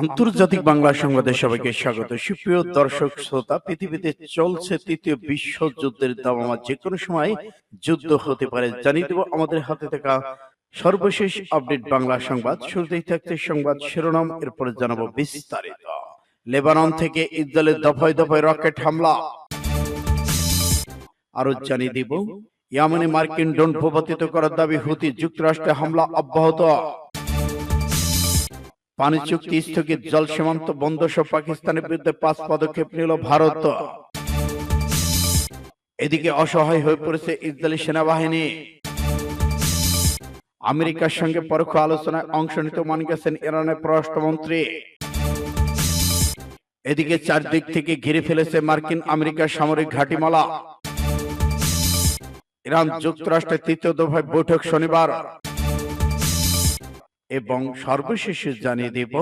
আন্তর্জাতিক বাংলা সংবাদে সবাইকে স্বাগত। সুপ্রিয় দর্শক শ্রোতা পৃথিবীতে চলছে তৃতীয় বিশ্বযুদ্ধের দাবামা যে কোনো সময় যুদ্ধ হতে পারে। জানিয়ে দেব আমাদের হাতে থাকা সর্বশেষ আপডেট বাংলা সংবাদ। শুরুতেই থাকছে সংবাদ শিরোনাম। এরপরে জানাব বিস্তারিত। লেবানন থেকে ইসরায়েলের দফায় দফায় রকেট হামলা। আরও জানিয়ে দিব ইয়ামানে মার্কিন ড্রোন ভূপাতিত করার দাবি হুতি যুক্তরাষ্ট্রে হামলা অব্যাহত। পানি চুক্তি স্থগিত জল সীমান্ত বন্ধ সহ পাকিস্তানের বিরুদ্ধে পাঁচ পদক্ষেপ নিল ভারত। এদিকে অসহায় হয়ে পড়েছে ইসরায়েলি সেনাবাহিনী। আমেরিকার সঙ্গে পরোক্ষ আলোচনায় অংশ নিতে মান গেছেন ইরানের পররাষ্ট্রমন্ত্রী। এদিকে চারদিক থেকে ঘিরে ফেলেছে মার্কিন আমেরিকার সামরিক ঘাটিমালা। ইরান যুক্তরাষ্ট্রের তৃতীয় দফায় বৈঠক শনিবার। এবং সর্বশেষ জানিয়ে দেব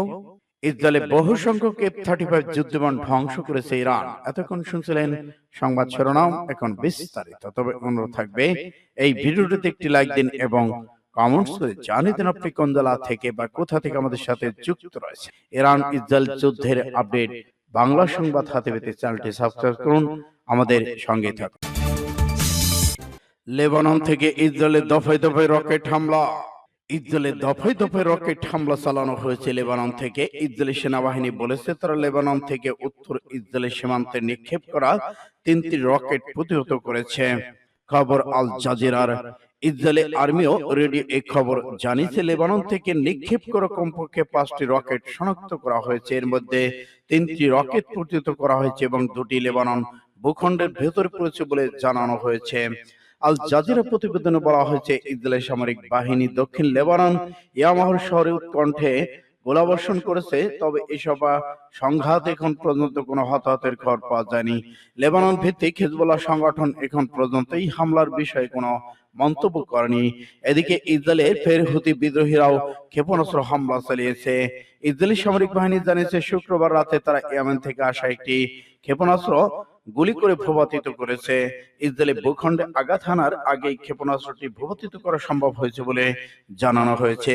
ইসরায়েলে বহু সংখ্যক এফ থার্টি ফাইভ যুদ্ধবিমান ধ্বংস করেছে ইরান। এতক্ষণ শুনছিলেন সংবাদ শিরোনাম এখন বিস্তারিত। তবে অনুরোধ থাকবে এই ভিডিওটিতে একটি লাইক দিন এবং কমেন্টস করে জানিয়ে দিন আপনি কোন জেলা থেকে বা কোথা থেকে আমাদের সাথে যুক্ত রয়েছে। ইরান ইসরায়েল যুদ্ধের আপডেট বাংলা সংবাদ হাতে পেতে চ্যানেলটি সাবস্ক্রাইব করুন আমাদের সঙ্গে থাকুন। লেবানন থেকে ইসরায়েলের দফায় দফায় রকেট হামলা ইসরায়েলের দফায় দফায় রকেট হামলা চালানো হয়েছে লেবানন থেকে। ইসরায়েলি সেনাবাহিনী বলেছে তারা লেবানন থেকে উত্তর ইসরায়েলের সীমান্তে নিক্ষেপ করা তিনটি রকেট প্রতিহত করেছে। খবর আল জাজিরার। ইসরায়েলি আর্মিও রেডিও এই খবর জানিয়েছে, লেবানন থেকে নিক্ষেপ করা কমপক্ষে পাঁচটি রকেট শনাক্ত করা হয়েছে। এর মধ্যে তিনটি রকেট প্রতিহত করা হয়েছে এবং দুটি লেবানন ভূখণ্ডের ভেতরে পড়েছে বলে জানানো হয়েছে। আল জাজিরা প্রতিবেদনে বলা হয়েছে ইসরায়েলের সামরিক বাহিনী দক্ষিণ লেবানন ইয়ামাহর শহরে উৎকণ্ঠে গোলাবর্ষণ করেছে, তবে এসব সংঘাত এখন পর্যন্ত কোনো হতাহতের খবর পাওয়া যায়নি। লেবানন ভিত্তিক হিজবুল্লাহ সংগঠন এখন পর্যন্ত এই হামলার বিষয়ে কোনো মন্তব্য করেনি। এদিকে ইসরায়েলের ফের হুতি বিদ্রোহীরাও ক্ষেপণাস্ত্র হামলা চালিয়েছে। ইসরায়েলি সামরিক বাহিনী জানিয়েছে, শুক্রবার রাতে তারা ইয়েমেন থেকে আসা একটি ক্ষেপণাস্ত্র গুলি করে ভূপাতিত করেছে। ইসরায়েলি ভূখণ্ডে আঘাত হানার আগেই ক্ষেপণাস্ত্রটি ভূপাতিত করা সম্ভব হয়েছে বলে জানানো হয়েছে।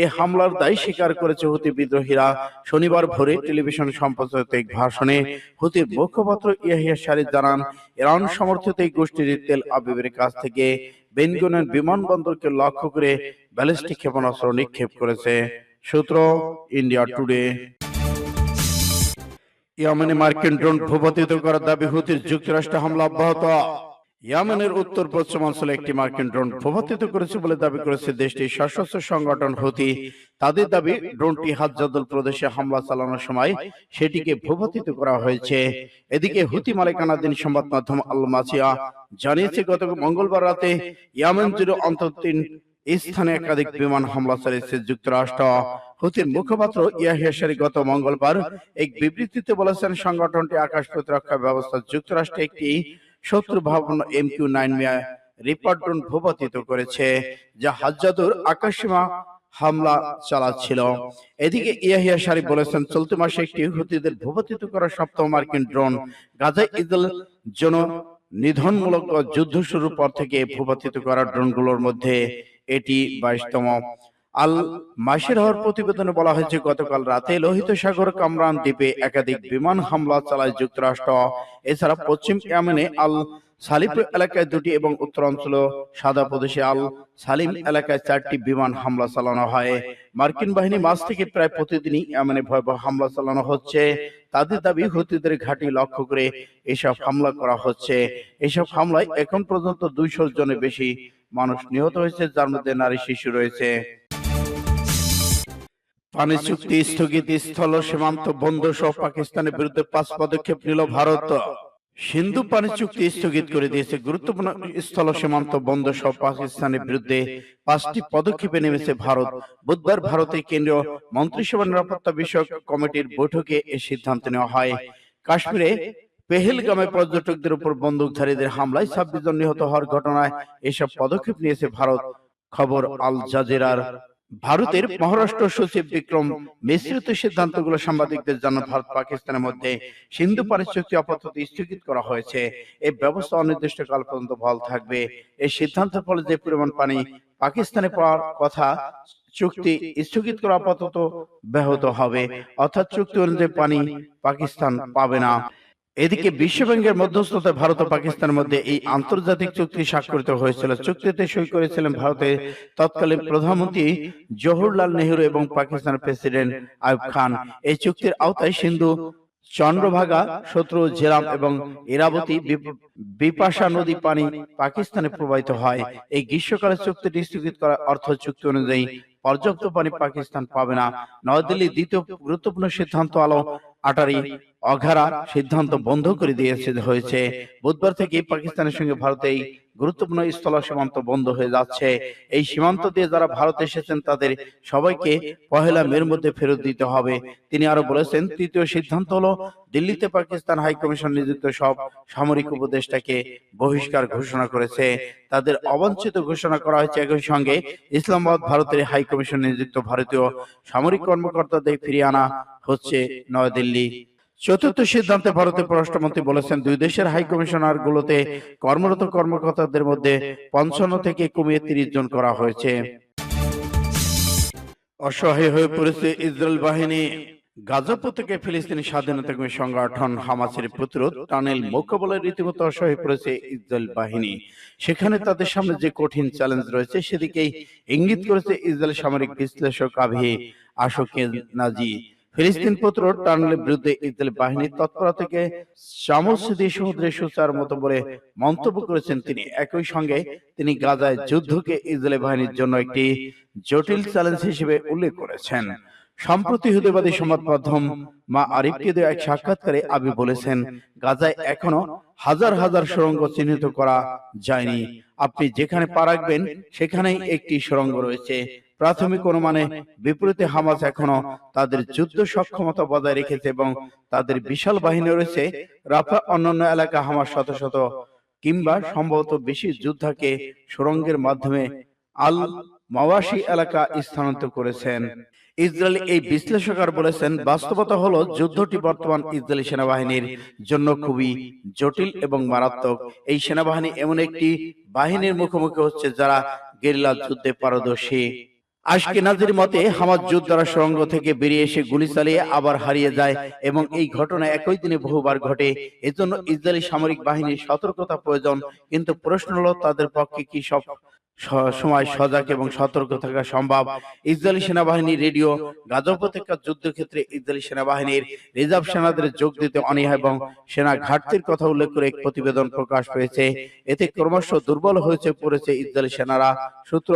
এই হামলার দায় স্বীকার করেছে হুতি বিদ্রোহীরা। শনিবার ভোরে টেলিভিশন সম্প্রচারিত এক ভাষণে হুতির মুখপাত্র ইয়াহিয়া শারিদ জানান ইরান সমর্থিত এই গোষ্ঠীর তেল আবিবের কাছ থেকে বেনগুনের বিমানবন্দরকে লক্ষ্য করে ব্যালিস্টিক ক্ষেপণাস্ত্র নিক্ষেপ করেছে। সূত্র ইন্ডিয়া টুডে। ইয়েমেনে মার্কিন ড্রোন ভূপাতিত করার দাবি হুতির যুক্তরাষ্ট্রে হামলা অব্যাহত। ইয়েমেনের উত্তর পশ্চিমাঞ্চলে একটি মার্কিন ড্রোন ভূপাতিত করেছে বলে দাবি করেছে দেশটির সশস্ত্র সংগঠন হুতি। তাদের দাবি, ড্রোনটি হাজাদুল প্রদেশে হামলা চালানোর সময় সেটিকে ভূপাতিত করা হয়েছে। এদিকে হুতি মালিকানাধীন সংবাদ মাধ্যম আল মাসিয়া জানিয়েছে, গত মঙ্গলবার রাতে ইয়ামেন জুড়ে অন্তত তিন স্থানে একাধিক বিমান হামলা চালিয়েছে যুক্তরাষ্ট্র। হুতির মুখপাত্র ইয়াহিয়া শারি গত মঙ্গলবার এক বিবৃতিতে বলেছেন সংগঠনটি আকাশ প্রতিরক্ষা ব্যবস্থা যুক্তরাষ্ট্রে একটি শত্রু ভবন M Q nine Reaper drone ভূপাতিত করেছে যা হাজাদুর আকাশসীমা হামলা চালাচ্ছিল। এদিকে ইয়াহিয়া শারি বলেছেন চলতি মাসে একটি হুতিদের ভূপাতিত করা সপ্তম মার্কিন ড্রোন। গাজা ইদল জন নিধনমূলক যুদ্ধ শুরুর পর থেকে ভূপাতিত করা ড্রোনগুলোর মধ্যে এটি বাইশতম। আল মাসির হওয়ার প্রতিবেদনে বলা হয়েছে, গতকাল রাতে লোহিত সাগর কামরান দ্বীপে একাধিক বিমান হামলা চালায় যুক্তরাষ্ট্র। এছাড়া পশ্চিম ইয়ামেনে আল সালিম এলাকায় দুটি এবং উত্তরাঞ্চল সাদা প্রদেশে আল সালিম এলাকায় চারটি বিমান হামলা চালানো হয়। মার্কিন বাহিনী মাস থেকে প্রায় প্রতিদিনই ইয়ামেনে ভয়াবহ হামলা চালানো হচ্ছে। তাদের দাবি হুতিদের ঘাঁটি লক্ষ্য করে এসব হামলা করা হচ্ছে। এসব হামলায় এখন পর্যন্ত দুইশো জনের বেশি মানুষ নিহত হয়েছে যার মধ্যে নারী শিশু রয়েছে। পানি চুক্তি স্থগিত স্থল সীমান্ত বন্ধ সহ পাকিস্তানের বিরুদ্ধে পাঁচ পদক্ষেপ নিল ভারত। সিন্ধু পানি চুক্তি স্থগিত করে দিয়েছে গুরুত্বপূর্ণ স্থল সীমান্ত বন্ধ সহ পাকিস্তানের বিরুদ্ধে পাঁচটি পদক্ষেপে নেমেছে ভারত। বুধবার ভারতের কেন্দ্রীয় মন্ত্রিসভা নিরাপত্তা বিষয়ক কমিটির বৈঠকে এ সিদ্ধান্ত নেওয়া হয়। কাশ্মীরে পেহেলগামে পর্যটকদের উপর বন্দুকধারীদের হামলায় ছাব্বিশ জন নিহত হওয়ার ঘটনায় এসব পদক্ষেপ নিয়েছে ভারত। খবর আল জাজিরার ভারতের মহারাষ্ট্র সচিব বিক্রম মিশ্রিত সিদ্ধান্তগুলো সাংবাদিকদের জানান ভারত পাকিস্তানের মধ্যে সিন্ধু পানি চুক্তি আপাতত স্থগিত করা হয়েছে। এই ব্যবস্থা অনির্দিষ্টকাল পর্যন্ত বহাল থাকবে। এই সিদ্ধান্তের ফলে যে পরিমাণ পানি পাকিস্তানে পাওয়ার কথা চুক্তি স্থগিত করা আপাতত ব্যাহত হবে। অর্থাৎ চুক্তি অনুযায়ী পানি পাকিস্তান পাবে না। এদিকে বিশ্বব্যাংকের মধ্যস্থতায় ভারত ও পাকিস্তানের মধ্যে এই আন্তর্জাতিক চুক্তি স্বাক্ষরিত হয়েছিল। চুক্তিতে সই করেছিলেন ভারতের তৎকালীন প্রধানমন্ত্রী জওহরলাল নেহরু এবং পাকিস্তানের প্রেসিডেন্ট আইব খান। এই চুক্তির আওতায় সিন্ধু চন্দ্রভাগা শত্রু ঝেলাম এবং ইরাবতী বিপাশা নদী পানি পাকিস্তানে প্রবাহিত হয়। এই গ্রীষ্মকালে চুক্তিটি স্থগিত করার অর্থ চুক্তি অনুযায়ী পর্যাপ্ত পানি পাকিস্তান পাবে না। নয়াদিল্লির দ্বিতীয় গুরুত্বপূর্ণ সিদ্ধান্ত আলো আটারি অঘারা সিদ্ধান্ত বন্ধ করে দিয়েছে হয়েছে। বুধবার থেকে পাকিস্তানের সঙ্গে ভারতে এই গুরুত্বপূর্ণ স্থল সীমান্ত বন্ধ হয়ে যাচ্ছে। এই সীমান্ত দিয়ে যারা ভারত এসেছেন তাদের সবাইকে পহেলা মের মধ্যে ফেরত দিতে হবে। তিনি আরও বলেছেন তৃতীয় সিদ্ধান্ত হলো দিল্লিতে পাকিস্তান হাই কমিশন নিযুক্ত সব সামরিক উপদেষ্টাকে বহিষ্কার ঘোষণা করেছে। তাদের অবাঞ্ছিত ঘোষণা করা হয়েছে একই সঙ্গে। ইসলামাবাদ ভারতের হাই কমিশন নিযুক্ত ভারতীয় সামরিক কর্মকর্তাদের ফিরিয়ে আনা হচ্ছে নয়াদিল্লি। চতুর্থ সিদ্ধান্তে ভারতের পররাষ্ট্রমন্ত্রী বলেছেন দুই দেশের হাই কমিশনার গুলোতে কর্মরত কর্মকর্তাদের মধ্যে পঞ্চান্ন থেকে কমিয়ে তিরিশ জন করা হয়েছে। অসহায় হয়ে পড়েছে ইসরায়েল বাহিনী। গাজা ফিলিস্তিনি স্বাধীনতাকামী সংগঠন হামাসের প্রতিরোধ টানেল মোকাবেলায় রীতিমতো অসহায় পড়েছে ইসরায়েল বাহিনী। সেখানে তাদের সামনে যে কঠিন চ্যালেঞ্জ রয়েছে সেদিকেই ইঙ্গিত করেছে ইসরায়েল সামরিক বিশ্লেষক আভি আশোকে নাজি। ফিলিস্তিন প্রতিরোধ টানেলের বিরুদ্ধে ইসরায়েল বাহিনীর তৎপরতা থেকে চামচ সমুদ্রে সুচার মতো বলে মন্তব্য করেছেন তিনি। একই সঙ্গে তিনি গাজায় যুদ্ধকে ইসরায়েল বাহিনীর জন্য একটি জটিল চ্যালেঞ্জ হিসেবে উল্লেখ করেছেন। সম্প্রতি হুদেবাদী সংবাদ মাধ্যম মা আরিফকে দেওয়া এক সাক্ষাৎকারে আবি বলেছেন গাজায় এখনও হাজার হাজার সুড়ঙ্গ চিহ্নিত করা যায়নি। আপনি যেখানে পা রাখবেন সেখানেই একটি সুড়ঙ্গ রয়েছে। প্রাথমিক অনুমানে বিপরীতে হামাস এখনও তাদের যুদ্ধ সক্ষমতা বজায় রেখেছে এবং তাদের বিশাল বাহিনী রয়েছে রাফা অন্যান্য এলাকা হামাস শত শত কিংবা সম্ভবত বেশি যোদ্ধাকে সুড়ঙ্গের মাধ্যমে আল মাওয়াশি এলাকা স্থানান্তর করেছেন। ইসরায়েল এই বিশ্লেষকরা বলেছেন বাস্তবতা হলো যুদ্ধটি বর্তমান ইসরায়েলি সেনাবাহিনীর জন্য খুবই জটিল এবং মারাত্মক। এই সেনাবাহিনী এমন একটি বাহিনীর মুখোমুখি হচ্ছে যারা গেরিলা যুদ্ধে পারদর্শী। আশকেনাজির মতে হামাজ যোদ্ধারা সুরঙ্গ থেকে বেরিয়ে এসে গুলি চালিয়ে আবার হারিয়ে যায় এবং এই ঘটনা একই দিনে বহুবার ঘটে। এজন্য ইসরায়েলি সামরিক বাহিনীর সতর্কতা প্রয়োজন। কিন্তু প্রশ্ন হলো তাদের পক্ষে কি সব সময় সজাগ এবং সতর্ক থাকা সম্ভব। ইসরায়েলি সেনাবাহিনী রেডিও গাজা উপত্যকার যুদ্ধক্ষেত্রে ইসরায়েলি সেনাবাহিনীর রিজার্ভ সেনাদের যোগ দিতে অনীহা এবং সেনা ঘাটতির কথা উল্লেখ করে এক প্রতিবেদন প্রকাশ পেয়েছে। এতে ক্রমশ দুর্বল হয়েছে পড়েছে ইসরায়েলি সেনারা সূত্র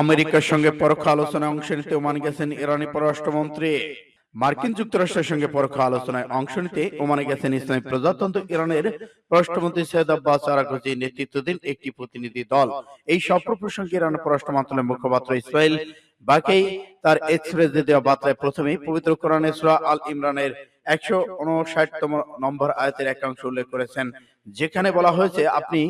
আমেরিকার সঙ্গে পরোক্ষ আলোচনায় অংশ নিতে ওমান গেছেন ইরানি পররাষ্ট্রমন্ত্রী। মার্কিন যুক্তরাষ্ট্রের সঙ্গে পরোক্ষ আলোচনায় অংশ নিতে ওমানে গেছেন ইসলামী প্রজাতন্ত্র ইরানের পররাষ্ট্রমন্ত্রী সৈয়দ আব্বাস আরাকচি নেতৃত্বাধীন একটি প্রতিনিধি দল। এই সফর প্রসঙ্গে ইরানের পররাষ্ট্র মন্ত্রণালয়ের মুখপাত্র ইসরায়েল বাকেই তার এক্সপ্রেসে দেওয়া বার্তায় প্রথমেই পবিত্র কোরআনে সূরা আল ইমরানের একশো উনষাটতম নম্বর আয়াতের একাংশ উল্লেখ করেছেন। যেখানে বলা হয়েছে আপনি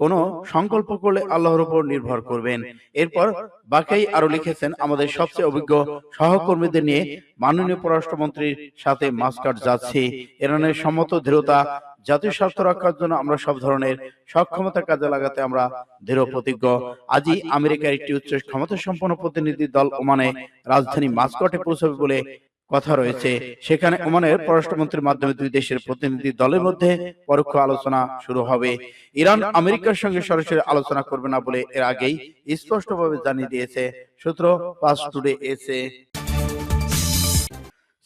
কোন সংকল্প করলে আল্লাহর উপর নির্ভর করবেন। এরপর বাকাই আরও লিখেছেন, আমাদের সবচেয়ে অভিজ্ঞ সহকর্মীদের নিয়ে মাননীয় পররাষ্ট্রমন্ত্রীর সাথে মাস্কাট যাচ্ছি। ইরানের সম্মত দৃঢ়তা, জাতীয় স্বার্থ রক্ষার জন্য আমরা সব ধরনের সক্ষমতা কাজে লাগাতে আমরা দৃঢ় প্রতিজ্ঞ। আজই আমেরিকার একটি উচ্চ ক্ষমতা সম্পন্ন প্রতিনিধি দল ওমানে রাজধানী মাস্কটে পৌঁছবে বলে কথা রয়েছে। সেখানে ওমানের পররাষ্ট্রমন্ত্রীর মাধ্যমে দুই দেশের প্রতিনিধি দলের মধ্যে পরোক্ষ আলোচনা শুরু হবে। ইরান আমেরিকার সঙ্গে সরাসরি আলোচনা করবে না বলে এর আগেই স্পষ্টভাবে জানিয়ে দিয়েছে। সূত্র পাস টুডে এসে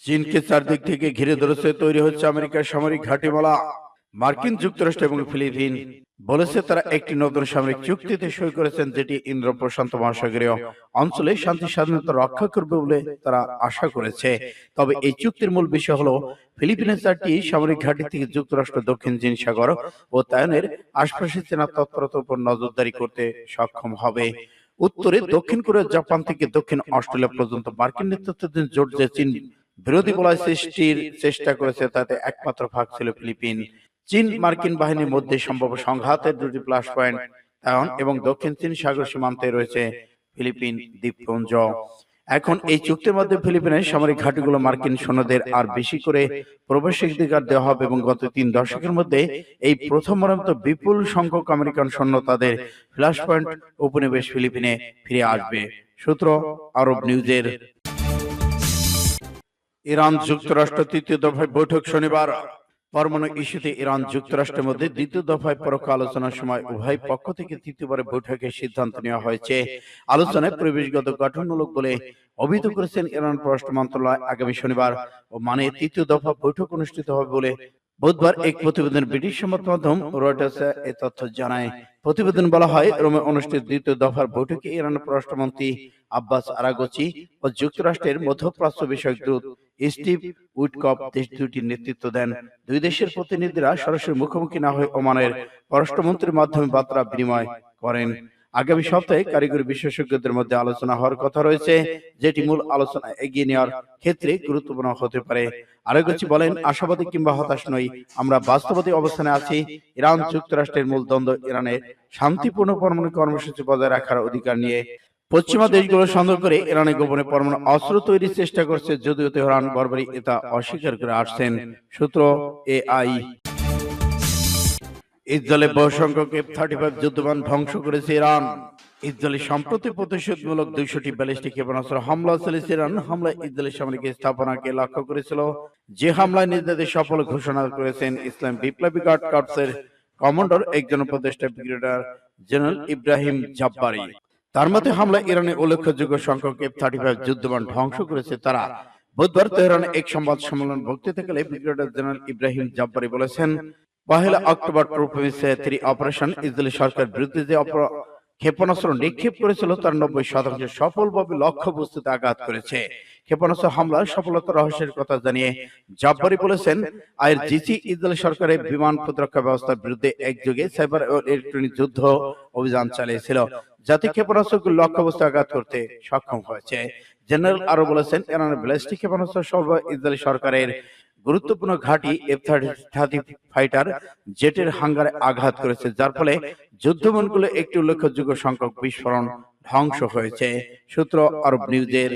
চীনকে চারদিক থেকে ঘিরে ধরেছে, তৈরি হচ্ছে আমেরিকার সামরিক ঘাটিমালা। মার্কিন যুক্তরাষ্ট্র এবং ফিলিপিন বলেছে তারা একটি নতুন সামরিক চুক্তিতে সই করেছেন যেটি ইন্দ্র প্রশান্ত মহাসাগরীয় অঞ্চলে শান্তি স্বাধীনতা রক্ষা করবে বলে তারা আশা করেছে। তবে এই চুক্তির মূল বিষয় হলো ফিলিপিনের চারটি সামরিক ঘাঁটি থেকে যুক্তরাষ্ট্র দক্ষিণ চীন সাগর ও তায়নের আশপাশে চেনা তৎপরতার উপর নজরদারি করতে সক্ষম হবে। উত্তরে দক্ষিণ কোরিয়া জাপান থেকে দক্ষিণ অস্ট্রেলিয়া পর্যন্ত মার্কিন নেতৃত্বাধীন জোট যে চীন বিরোধী বলয় সৃষ্টির চেষ্টা করেছে তাতে একমাত্র ভাগ ছিল ফিলিপিন চীন মার্কিন বাহিনীর মধ্যে সম্ভব সংঘাতের দুটি প্লাস পয়েন্ট তাইওয়ান এবং দক্ষিণ চীন সাগর সীমান্তে রয়েছে ফিলিপিন দ্বীপপুঞ্জ। এখন এই চুক্তির মধ্যে ফিলিপিনের সামরিক ঘাঁটিগুলো মার্কিন সৈন্যদের আর বেশি করে প্রবেশাধিকার দেওয়া হবে এবং গত তিন দশকের মধ্যে এই প্রথমবারের মতো বিপুল সংখ্যক আমেরিকান সৈন্য তাদের ফ্ল্যাশ পয়েন্ট উপনিবেশ ফিলিপিনে ফিরে আসবে। সূত্র আরব নিউজের। ইরান যুক্তরাষ্ট্র তৃতীয় দফায় বৈঠক শনিবার। পরমাণু ইস্যুতে ইরান যুক্তরাষ্ট্রের মধ্যে দ্বিতীয় দফায় পরোক্ষ আলোচনার সময় উভয় পক্ষ থেকে তৃতীয়বার বৈঠকে সিদ্ধান্ত নেওয়া হয়েছে। আলোচনায় পরিবেশগত গঠনমূলক বলে অভিহিত করেছেন ইরান পররাষ্ট্র মন্ত্রণালয় আগামী শনিবার ও মানে তৃতীয় দফা বৈঠক অনুষ্ঠিত হবে বলে বুধবার এক প্রতিবেদন ব্রিটিশ সংবাদ মাধ্যম রয়টার্স এ তথ্য জানায়। প্রতিবেদন বলা হয়, রোমে অনুষ্ঠিত দ্বিতীয় দফার বৈঠকে ইরানের পররাষ্ট্রমন্ত্রী আব্বাস আরাগচি ও যুক্তরাষ্ট্রের মধ্যপ্রাচ্য বিষয়ক দূত স্টিভ উইটকপ দেশ দুটির নেতৃত্ব দেন। দুই দেশের প্রতিনিধিরা সরাসরি মুখোমুখি না হয়ে ওমানের পররাষ্ট্রমন্ত্রীর মাধ্যমে বার্তা বিনিময় করেন। আগামী সপ্তাহে কারিগরি বিশেষজ্ঞদের মধ্যে আলোচনা হওয়ার কথা রয়েছে যেটি মূল আলোচনা এগিয়ে নেওয়ার ক্ষেত্রে গুরুত্বপূর্ণ হতে পারে। আরেকগছি বলেন আশাবাদী কিংবা হতাশ নই। আমরা বাস্তবতাী অবস্থানে আছি। ইরান যুক্তরাষ্ট্রের মূল দ্বন্দ্ব ইরানের শান্তিপূর্ণ পরমাণু কর্মসূচি বজায় রাখার অধিকার নিয়ে পশ্চিমা দেশগুলো সন্দেহ করে ইরানে গোপনে পরমাণু অস্ত্র তৈরির চেষ্টা করছে যদিও তেহরান বরবারই এটা অস্বীকার করে আসছেন। সূত্র এআই ইসরায়েলে বহু সংখ্যক এফ থার্টি ফাইভ যুদ্ধবান ধ্বংস করেছে ইরান। ইসরায়েলি সম্প্রতি প্রতিশোধমূলক দুইশোটি ব্যালিস্টিক ক্ষেপণাস্ত্র হামলা চালিয়েছে ইরান। হামলায় ইসরায়েলি সামরিক স্থাপনাকে লক্ষ্য করেছিল। যে হামলায় নিজেদের সফল ঘোষণা করেছেন ইসলাম বিপ্লবী গার্ড কর্পসের কমান্ডার, একজন উপদেষ্টা ব্রিগেডিয়ার জেনারেল ইব্রাহিম জাব্বারি। তার মতে, হামলায় ইরানে উল্লেখযোগ্য সংখ্যক এফ থার্টি ফাইভ যুদ্ধবান ধ্বংস করেছে তারা। বুধবার তেহরানে এক সংবাদ সম্মেলন বক্তৃতাকালে ব্রিগেডিয়ার জেনারেল ইব্রাহিম জাব্বারি বলেছেন পহেলা অক্টোবর প্রভিন্সে থ্রি অপারেশন ইসরায়েলি সরকার বিরুদ্ধে যে ক্ষেপণাস্ত্র নিক্ষেপ করেছিল তার নব্বই শতাংশ সফলভাবে লক্ষ্যবস্তুতে আঘাত করেছে। ক্ষেপণাস্ত্র হামলার সফলতা রহস্যের কথা জানিয়ে জাব্বারি বলেছেন আয়ের জিসি ইসরায়েল সরকারের বিমান প্রতিরক্ষা ব্যবস্থার বিরুদ্ধে একযোগে সাইবার ও ইলেকট্রনিক যুদ্ধ অভিযান চালিয়েছিল যাতে ক্ষেপণাস্ত্রগুলো লক্ষ্যবস্তু আঘাত করতে সক্ষম হয়েছে। জেনারেল আরও বলেছেন ইরানের ব্যালিস্টিক ক্ষেপণাস্ত্র সর্ব ইসরায়েলি সরকারের গুরুত্বপূর্ণ ঘাঁটি এফ থার্টি ফাইটার জেটের হাঙ্গারে আঘাত করেছে, যার ফলে যুদ্ধবিমানগুলো একটি উল্লেখযোগ্য সংখ্যক বিস্ফোরণ ধ্বংস হয়েছে। সূত্র আরব নিউজের